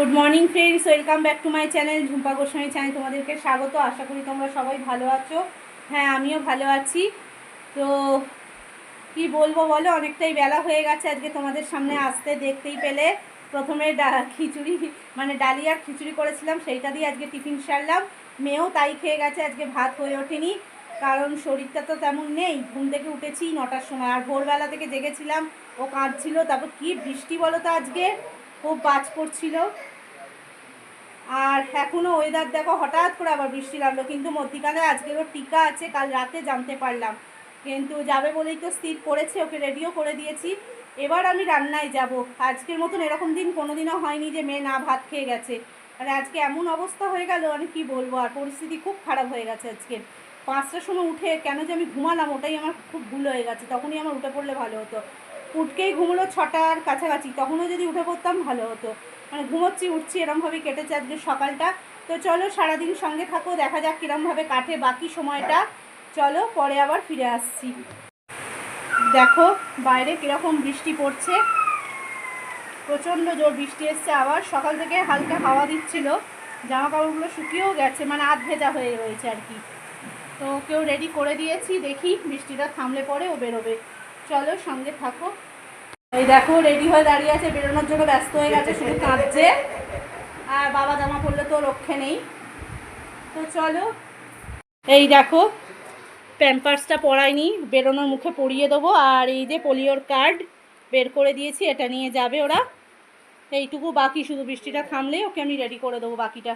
Good morning friends welcome back to my channel Jhumpa Goswami channel তোমাদেরকে স্বাগত। আশা করি তোমরা সবাই ভালো আছো। হ্যাঁ আমিও ভালো আছি। তো কি বলব বলো? অনেকটাই বেলা হয়ে গেছে আজকে তোমাদের সামনে আসতে দেখতেই পেলে। প্রথমে খিচুড়ি মানে ডালিয়ার খিচুড়ি করেছিলাম, সেইটা দিয়ে আজকে টিফিন সারলাম। মেয়েও তাই খেয়ে গেছে, আজকে ভাত হয়ে ওঠেনি। কারণ শরীরটা তো তেমন নেই। ঘুম থেকে উঠেছি নটার সময়। আর ভোরবেলা থেকে জেগেছিলাম, ও কাঁদছিল। তারপর কি বৃষ্টি বলো তো আজকে? খুব বাজ পড়ছিল। আর এখনও ওয়েদার দেখো, হঠাৎ করে আবার বৃষ্টি লাগল কিন্তু মধ্যিকালে আজকেরও টিকা আছে, কাল রাতে জানতে পারলাম। কিন্তু যাবে বলেই তো স্থির করেছে, ওকে রেডিও করে দিয়েছি। এবার আমি রান্নায় যাব। আজকের মতন এরকম দিন কোনোদিনও হয়নি যে মেয়ে না ভাত খেয়ে গেছে। মানে আজকে এমন অবস্থা হয়ে গেল, আমি কি বলব? আর পরিস্থিতি খুব খারাপ হয়ে গেছে আজকে। পাঁচটার সময় উঠে কেন যে আমি ঘুমালাম, ওটাই আমার খুব ভুল হয়ে গেছে। তখনই আমার উঠে পড়লে ভালো হতো। উঠকেই ঘুমলো ছটার কাছাকাছি, তখনও যদি উঠে পড়তাম ভালো হতো। মানে ঘুমোচ্ছি, উঠছি, এরমভাবেই কেটেছে আজকে সকালটা। তো চলো সারাদিন সঙ্গে থাকো, দেখা যাক কীরমভাবে কাটে বাকি সময়টা। চলো পরে আবার ফিরে আসছি। দেখো বাইরে কীরকম বৃষ্টি পড়ছে। প্রচণ্ড জোর বৃষ্টি এসছে আবার। সকাল থেকে হালকা হাওয়া দিচ্ছিল। জামা কাপড়গুলো শুকিয়েও গেছে মানে আধ ভেজা হয়ে রয়েছে আর কি। তো কেউ রেডি করে দিয়েছি, দেখি বৃষ্টিটা থামলে পরে ও বেরোবে। চলো, সঙ্গে থাকো। এই দেখো রেডি হয়ে দাঁড়িয়ে আছে, বেরোনোর জন্য ব্যস্ত হয়ে গেছে, শুধু কাঁদছে। আর বাবা জামা পরলে তো রক্ষে নেই। তো চলো, এই দেখো প্যাম্পার্সটা পরাইনি, বেরোনোর মুখে পরিয়ে দেবো। আর এই যে পোলিওর কার্ড বের করে দিয়েছি, এটা নিয়ে যাবে ওরা। এইটুকু বাকি, শুধু বৃষ্টিটা থামলেই ওকে আমি রেডি করে দেবো বাকিটা।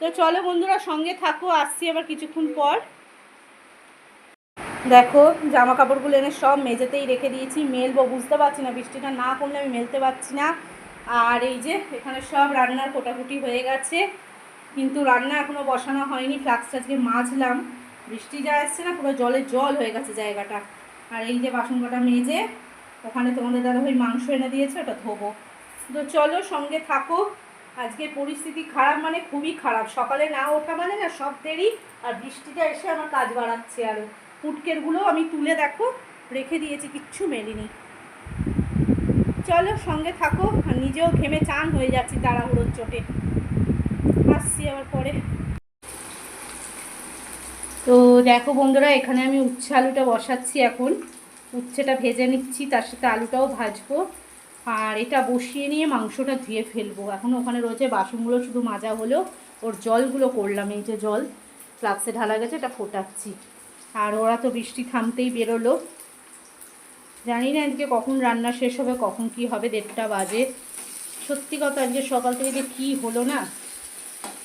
তো চলো বন্ধুরা, সঙ্গে থাকো, আসছি আবার কিছুক্ষণ পর। দেখো জামা কাপড়গুলো এনে সব মেঝেতেই রেখে দিয়েছি। মেলবো, বুঝতে পারছি না, বৃষ্টিটা না কমলে আমি মেলতে পারছি না। আর এই যে, এখানে সব রান্নার কোটাকুটি হয়ে গেছে। কিন্তু রান্না এখনও বসানো হয়নি ফ্লাক্সটা আজকে মাজলাম। বৃষ্টি যা আসছে না, পুরো জলে জল হয়ে গেছে জায়গাটা। আর এই যে বাসন কটা মেজে, ওখানে তোমাদের দাদা ভাই মাংস এনে দিয়েছে, ওটা ধোবো। তো চলো, সঙ্গে থাকো। আজকে পরিস্থিতি খারাপ মানে খুবই খারাপ। সকালে না ওঠা মানে না সব দেরি, আর বৃষ্টিটা এসে আমার কাজ বাড়াচ্ছে আরও পুটকেরগুলো আমি তুলে দেখো, রেখে দিয়েছি, কিচ্ছু মেলিনি। চলো সঙ্গে থাকো নিজেও ঘেমে চান হয়ে যাচ্ছি তাড়াহুড়োর চোটে। আসছি আবার পরে। তো দেখো বন্ধুরা, এখানে আমি উচ্ছে আলুটা বসাচ্ছি এখন। উচ্ছেটা ভেজে নিচ্ছি, তার সাথে আলুটাও ভাজবো। আর এটা বসিয়ে নিয়ে মাংসটা ধুয়ে ফেলব। এখন ওখানে রয়েছে বাসনগুলো, শুধু মাজা হলো ওর জলগুলো করলাম, এই যে জল। ফ্লাক্সে ঢালা গেছে, এটা ফোটাচ্ছি। আর ওরা তো বৃষ্টি থামতেই বেরোলো। জানি না আজকে কখন রান্না শেষ হবে, কখন কি হবে, দেড়টা বাজে। সত্যি কথা, আজকে সকাল থেকে যে কী হলো না?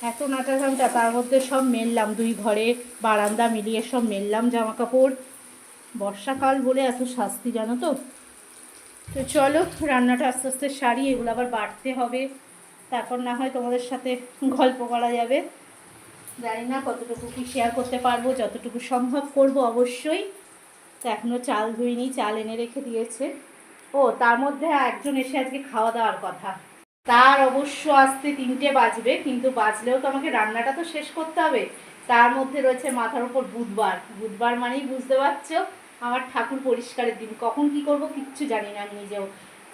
এত নাটা ঘামটা তার মধ্যে সব মেললাম দুই ঘরে, বারান্দা মিলিয়ে সব মেললাম জামা কাপড় বর্ষাকাল বলে এত শাস্তি, জানো তো? তো চলো, রান্নাটা আস্তে আস্তে সারি, এগুলো আবার বাড়তে হবে। তারপর না হয় তোমাদের সাথে গল্প করা যাবে। জানি না কতটুকু কি শেয়ার করতে পারব, যতটুকু সম্ভব করব অবশ্যই। তো এখনও চাল ধুইনি, চাল এনে রেখে দিয়েছে। ও, তার মধ্যে একজন এসে আজকে খাওয়া দাওয়ার কথা। তার অবশ্য আসতে তিনটে বাজবে, কিন্তু বাজলেও তো আমাকে রান্নাটা তো শেষ করতে হবে। তার মধ্যে রয়েছে মাথার উপর বুধবার। বুধবার মানেই বুঝতে পারছ, আমার ঠাকুর পরিষ্কারের দিন। কখন কি করব কিচ্ছু জানি না নিজেও।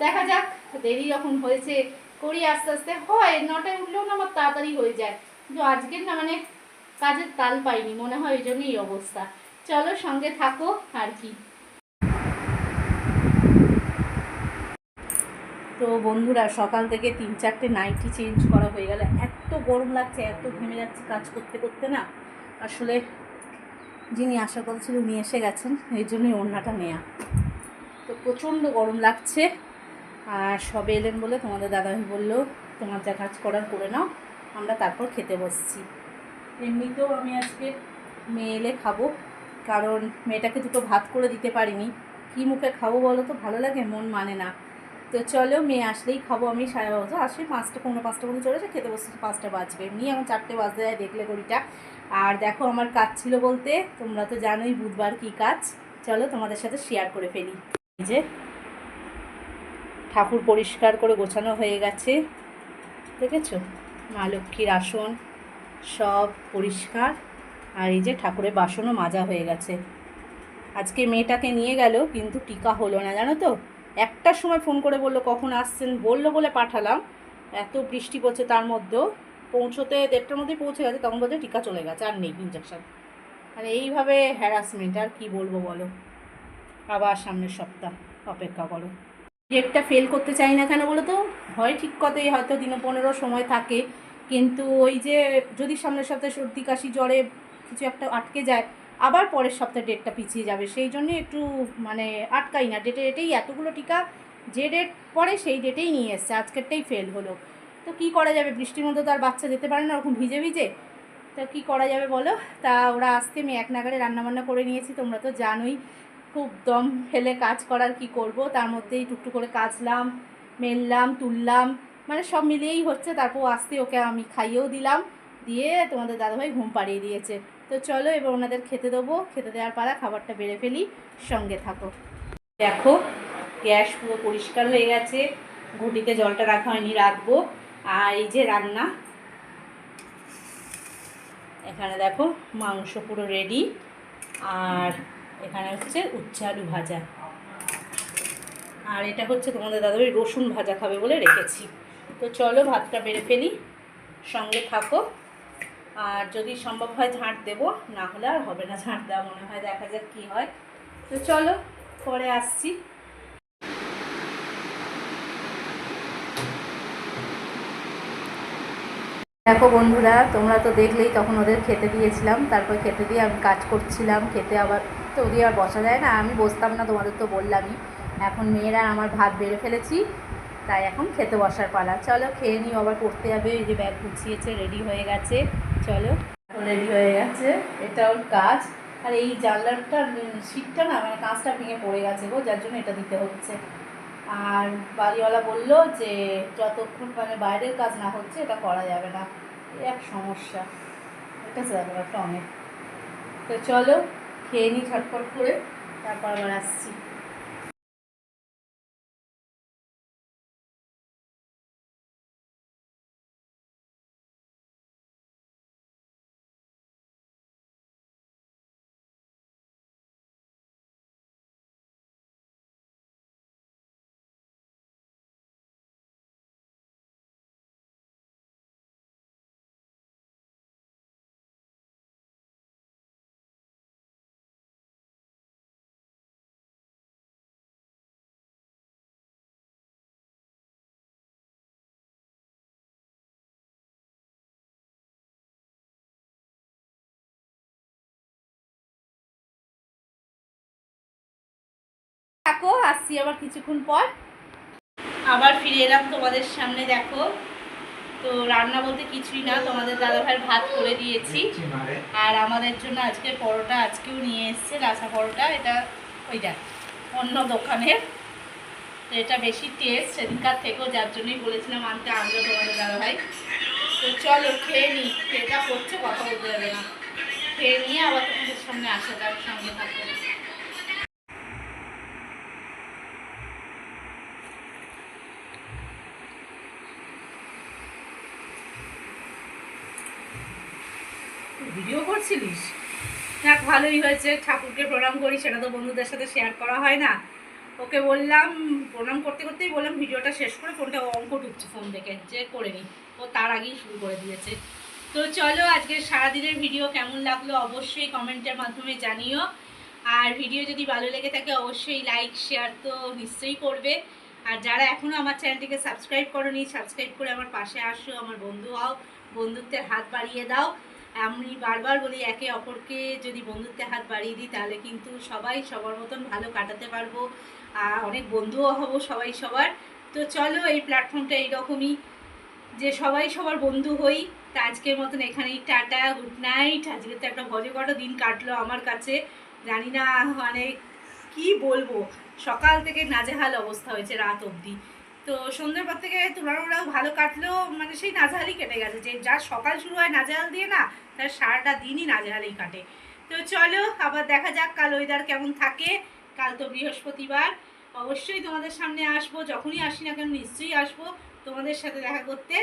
দেখা যাক, দেরি যখন হয়েছে, করি আস্তে আস্তে। হয়, নটায় উঠলেও না আমার তাড়াতাড়ি হয়ে যায়। কিন্তু আজকের না মানে কাজের তাল পাইনি, মনে হয় ওই জন্যই অবস্থা। চলো সঙ্গে থাকো, আর কি। তো বন্ধুরা, সকাল থেকে তিন চারটে নাইটি চেঞ্জ করা হয়ে গেল। এত গরম লাগছে, এত ঘেমে যাচ্ছে কাজ করতে করতে না। আসলে যিনি আশা করছিল নিয়ে এসে গেছেন, এই জন্যই ওড়নাটা নেয়া। তো প্রচণ্ড গরম লাগছে, আর সবে এলেন বলে তোমাদের দাদাভাই বলল, তোমার যা কাজ করার করে নাও। আমরা তারপর খেতে বসছি। এমনিতেও আমি আজকে মেয়ে এলে খাব, কারণ মেয়েটাকে দুটো ভাত করে দিতে পারিনি। কী মুখে খাব বলো তো? ভালো লাগে, মন মানে না। তো চলো, মেয়ে আসলেই খাব আমি সাড়ে বাজে আসে, পাঁচটা পনেরো পাঁচটা মধ্যে চলেছে, খেতে বসতে পাঁচটা বাজবে। এমনি আমার চারটে বাজতে যায় দেখলে ঘড়িটা। আর দেখো আমার কাজ ছিল বলতে, তোমরা তো জানোই বুধবার কি কাজ। চলো, তোমাদের সাথে শেয়ার করে ফেলি। যে, ঠাকুর পরিষ্কার করে গোছানো হয়ে গেছে। দেখেছ? মা লক্ষ্মীর আসন সব পরিষ্কার। আর এই যে ঠাকুরের বাসনও মাজা হয়ে গেছে। আজকে মেয়েটাকে নিয়ে গেল, কিন্তু টিকা হলো না, জানো তো? একটার সময় ফোন করে বলল, কখন আসছেন? বলল বলে পাঠালাম। এত বৃষ্টি পড়ছে তার মধ্যেও পৌঁছতে দেড়টার মধ্যে পৌঁছে গেছে, তখন বলছে টিকা চলে গেছে, আর নেই ইঞ্জেকশন আর এইভাবে হ্যারাসমেন্ট আর কি বলব বলো? আবার সামনের সপ্তাহ, অপেক্ষা করো। ডেটটা ফেল করতে চাই না কেন বলো তো? হয় ঠিক কথাই, হয়তো দিন পনেরো সময় থাকে। কিন্তু ওই যে যদি সামনের সপ্তাহে সর্দি, কাশি, জ্বরে কিছু একটা আটকে যায়, আবার পরের সপ্তাহে ডেটটা পিছিয়ে যাবে। সেই জন্য একটু মানে আটকাই না। ডেটে ডেটেই এতগুলো টিকা, যে ডেট পরে সেই ডেটেই নিয়ে এসছে। আজকেরটাই ফেল হলো। তো কি করা যাবে? বৃষ্টির মধ্যে তো আর বাচ্চা যেতে পারে না, ওরকম ভিজে ভিজে। তো কি করা যাবে বলো? তা ওরা আসতে আমি এক নাগারে রান্নাবান্না করে নিয়েছি, তোমরা তো জানোই। খুব দম ফেলে কাজ করার কি করব? তার মধ্যেই টুকটু করে কাচলাম, মেললাম, তুললাম মানে সব মিলিয়েই হচ্ছে। তারপর আসতে ওকে আমি খাইয়েও দিলাম, দিয়ে তোমাদের দাদাভাই ঘুম পাড়িয়ে দিয়েছে। তো চলো এবার ওনাদের খেতে দেবো। খেতে দেওয়ার পালা খাবারটা বেড়ে ফেলি। সঙ্গে থাকো। দেখো, গ্যাস পুরো পরিষ্কার হয়ে গেছে। ঘুটিতে জলটা রাখা হয়নি, রাখব। আর এই যে রান্না, এখানে দেখো মাংস পুরো রেডি আর এখানে হচ্ছে উচ্ছে আলু ভাজা। আর এটা হচ্ছে তোমাদের দাদাভাই রসুন ভাজা খাবে বলে রেখেছি। তো চলো ভাতটা বেড়ে ফেলি, সঙ্গে থাকো। আর যদি সম্ভব হয় ঝাঁট দেবো, না হলে আর হবে না ঝাঁট দেওয়া, মনে হয় দেখা যাক কী হয়। তো চলো, পরে আসছি। দেখো বন্ধুরা, তোমরা তো দেখলেই তখন ওদের খেতে দিয়েছিলাম, তারপর খেতে দিয়ে আমি কাজ করছিলাম, খেতে আবার তো ওদিকে আর বসা যায় না। আমি বসতাম না, তোমাদের তো বললামই। এখন মেয়েরা আমার ভাত বেড়ে ফেলেছি, তাই এখন খেতে বসার পালা। চলো খেয়ে নিও, আবার পড়তে যাবে। এই যে ব্যাগ গুছিয়েছে রেডি হয়ে গেছে। চলো রেডি হয়ে গেছে। এটা ওর কাজ। আর এই জানলাটা সিটটা না মানে কাঁচটা ভেঙে পড়ে গেছে গো, যার জন্য এটা দিতে হচ্ছে। আর বাড়িওয়ালা বলল যে, যতক্ষণ মানে বাইরের কাজ না হচ্ছে, এটা করা যাবে না। এক সমস্যা। এটা ব্যাপারটা অনেক। তো চলো খেয়ে নিই ছটফট করে তারপর আবার আসছি। থাকো আসছি আবার কিছুক্ষণ পর। আবার ফিরে এলাম তোমাদের সামনে দেখো। তো রান্না বলতে কিছুই না তোমাদের দাদাভাইয়ের ভাত করে দিয়েছি। আর আমাদের জন্য আজকে পরোটা আজকেও নিয়ে এসছে রাসা পরোটা। এটা ওইটা অন্য দোকানের। তো এটা বেশি টেস্ট সেদিনকার থেকেও যার জন্যই বলেছিলাম আনতে আনলো তোমাদের দাদাভাই। তো চলো খেয়ে নিই এটা করছে কথা বলতে যাবে না। খেয়ে নিয়ে আবার তোমাদের সামনে আসা যাক সঙ্গে থাকবে ভিডিও করছিলিস যাক ভালোই হয়েছে। ঠাকুরকে প্রণাম করি, সেটা তো বন্ধুদের সাথে শেয়ার করা হয় না। ওকে বললাম, প্রণাম করতে করতেই বললাম, ভিডিওটা শেষ করে ফোনটা অঙ্ক ঢুকছে ফোন থেকে যে করে নি। ও তার আগেই শুরু করে দিয়েছে। তো চলো আজকে সারাদিনের ভিডিও কেমন লাগল অবশ্যই কমেন্টের মাধ্যমে জানিও। আর ভিডিও যদি ভালো লেগে থাকে, অবশ্যই লাইক শেয়ার তো নিশ্চয়ই করবে। আর যারা এখনও আমার চ্যানেলটিকে সাবস্ক্রাইব করোনি সাবস্ক্রাইব করে আমার পাশে আসো, আমার বন্ধু হও, বন্ধুত্বের হাত বাড়িয়ে দাও। আমি বারবার বলি, একে অপরকে যদি বন্ধুত্বের হাত বাড়িয়ে দিই, তাহলে কিন্তু সবাই সবার মতন ভালো কাটাতে পারব। আর অনেক বন্ধুও হব সবাই সবার। তো চলো, এই প্ল্যাটফর্মটা এইরকমই। যে সবাই সবার বন্ধু হই, তা আজকের মতন এখানেই টাটা গুড নাইট আজকে তো একটা ভজে কটা দিন কাটলো আমার কাছে। জানি না মানে কি বলব। সকাল থেকে নাজেহাল অবস্থা হয়েছে রাত অবধি। তো সন্ধ্যের পর থেকে তুলনামূলক ভালো কাটলেও মানে সেই নাজেহালই কেটে গেছে। যে যা সকাল শুরু হয় নাজেহাল দিয়ে না, তার সারাটা দিনই নাজেহালেই কাটে। তো চলো, আবার দেখা যাক কাল ওয়েদার কেমন থাকে। কাল তো বৃহস্পতিবার। অবশ্যই তোমাদের সামনে আসব। যখনই আসি না কেন, নিশ্চয়ই আসব তোমাদের সাথে দেখা করতে।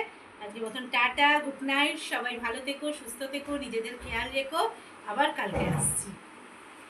আজকে মতন টাটা গুড নাইট সবাই ভালো থেকো, সুস্থ থেকো, নিজেদের খেয়াল রেখো। আবার কালকে আসছি।